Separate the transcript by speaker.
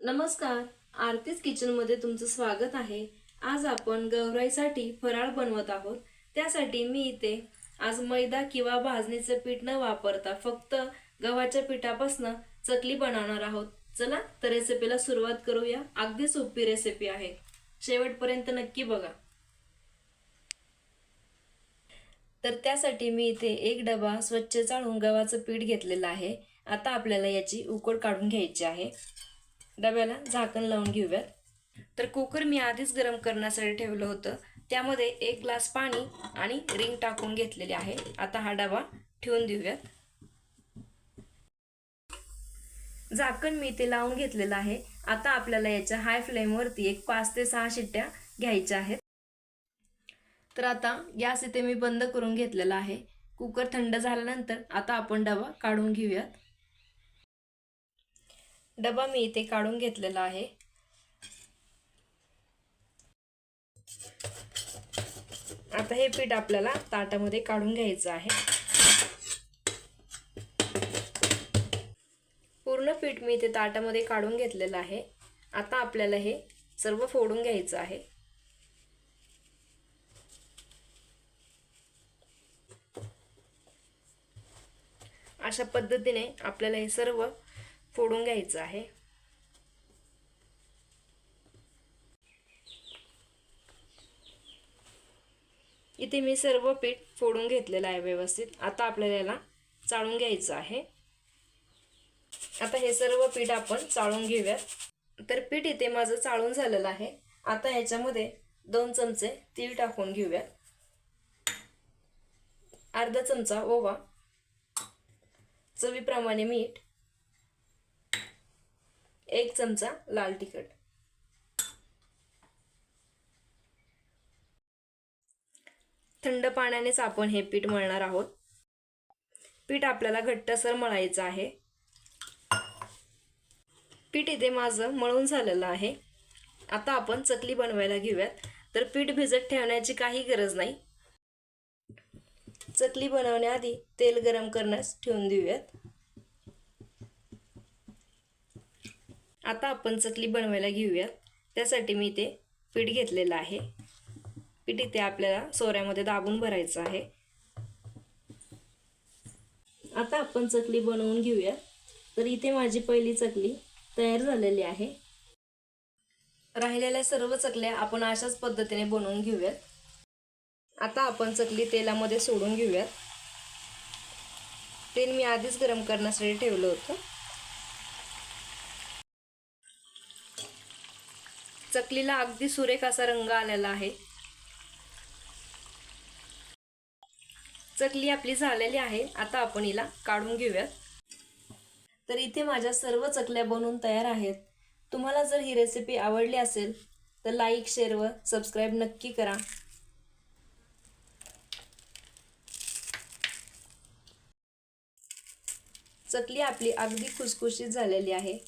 Speaker 1: नमस्कार आरतीच किचनमध्ये तुमचं स्वागत आहे. आज आपण गौराईसाठी फराळ बनवत आहोत. त्यासाठी मी इथे आज मैदा किंवा भाजणीचं पीठ न वापरता फक्त गव्हाच्या पिठापासून चकली बनवणार आहोत. चला तर रेसिपीला सुरुवात करूया. अगदी सोपी रेसिपी आहे. शेवटपर्यंत नक्की बघा. तर त्यासाठी मी इथे एक डबा स्वच्छ चाळून गव्हाचं पीठ घेतलेलं आहे. आता आपल्याला याची उकड काढून घ्यायची आहे. डब्याला झाकण लावून घेऊयात. तर कुकर मी आधीच गरम करण्यासाठी ठेवलं होतं. त्यामध्ये एक ग्लास पाणी आणि रिंग टाकून घेतलेली आहे. आता हा डबा ठेवून देऊयात. झाकण मी इथे लावून घेतलेलं आहे. आता आपल्याला याच्या हाय फ्लेमवरती एक पाच ते सहा शिट्ट्या घ्यायच्या आहेत. तर आता गॅस इथे मी बंद करून घेतलेला आहे. कुकर थंड झाल्यानंतर आता आपण डबा काढून घेऊयात. डबा मी इथे काढून घेतलेला आहे. आता हे पीठ आपल्याला ताटामध्ये काढून घ्यायचं आहे. पूर्ण पीठ मी इथे ताटामध्ये काढून घेतलेलं आहे. आता आपल्याला हे सर्व फोडून घ्यायचं आहे. अशा पद्धतीने आपल्याला हे सर्व फोडून घ्यायचं आहे. इथे मी सर्व पीठ फोडून घेतलेलं आहे व्यवस्थित. आता आपल्याला याला चाळून घ्यायचं आहे. आता हे सर्व पीठ आपण चाळून घेऊयात. तर पीठ इथे माझं चाळून झालेलं आहे. आता याच्यामध्ये दोन चमचे तीळ टाकून घेऊयात. अर्धा चमचा ओवा. चवीप्रमाणे मीठ. एक चमचा लाल तिखट. थंड पाण्यानेच आपण हे पीठ मळणार आहोत. पीठ आपल्याला घट्टसर मळायचं आहे. पीठ इथे माझं मळून झालेलं आहे. आता आपण चकली बनवायला घेऊयात. तर पीठ भिजत ठेवण्याची काही गरज नाही. चकली बनवण्याआधी तेल गरम करण्यास ठेवून देऊयात. आता आपण चकली बनवायला घेऊयात. त्यासाठी मी इथे पीठ घेतलेलं आहे. पीठ इथे आपल्याला सोऱ्यामध्ये दाबून भरायचं आहे. आता आपण चकली बनवून घेऊया तर इथे माझी पहिली चकली तयार झालेली आहे. राहिलेल्या सर्व चकल्या आपण अशाच पद्धतीने बनवून घेऊयात. आता आपण चकली तेलामध्ये सोडून घेऊयात. तेल मी आधीच गरम करण्यासाठी ठेवलं होतं. चकलीला अगदी सुरेख असा रंग आलेला आहे. चकली आपली झालेली आहे. आता आपण हिला काढून घेऊयात. तर इथे माझ्या सर्व चकल्या बनवून तयार आहेत. तुम्हाला जर ही रेसिपी आवडली असेल तर लाईक शेअर व सबस्क्राईब नक्की करा. चकली आपली अगदी खुसखुशीत झालेली आहे.